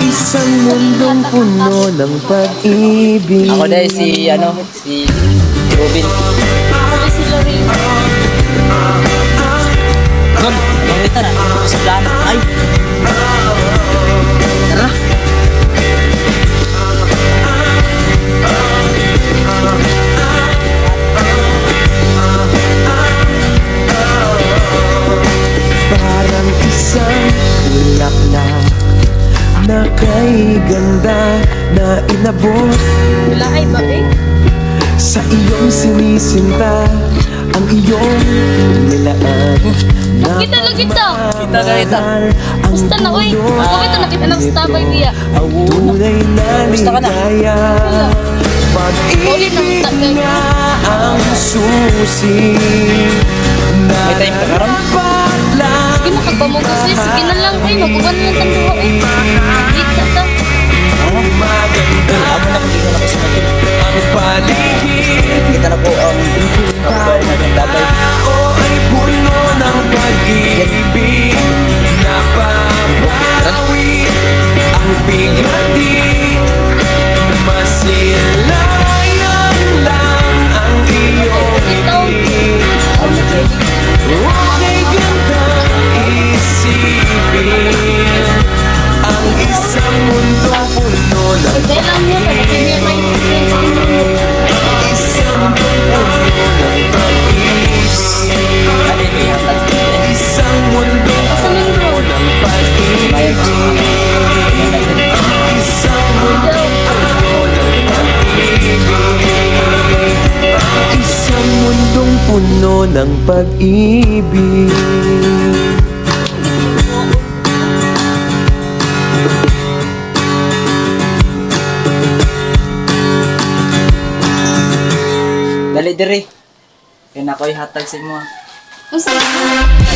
isang mundong puno ng pag-ibig Ako dahil si, ano, si Robin. Ako si Lorraine. Nun, mangita na. Sa plano. Ay! Tara! Parang isang ulak na Na kay ganda na inabot Wala ay ba eh? Sa iyong sinisinta Ang iyong nilaan Na Kita lang kita. Kita ka kita. Ang Basta na oy. tuyo Ako ito nakita ng stabay niya. Ang tunay na na. ligaya Pag-ibig nga ang susi Na May time ka karon? Na kagpamugos eh. Sige na lang eh. Maguban lang tanduha eh. Isang mundong puno ng pag-ibig Dali diri. Kaya na ako'y hatag sa mo. Ang sarap.